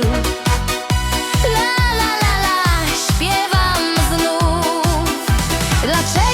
deszczu La la la la, śpiewam znów Dlaczego?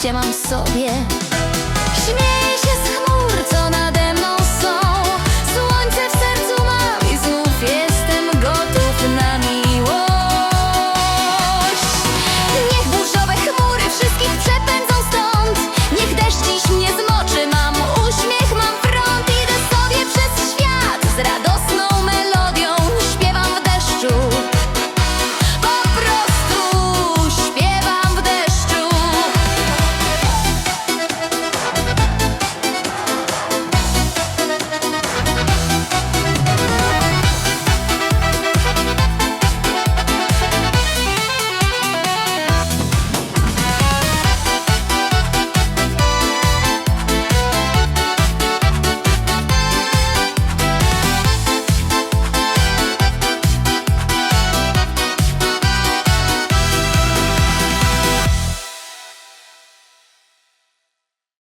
Szczęście mam w sobie. Śmiech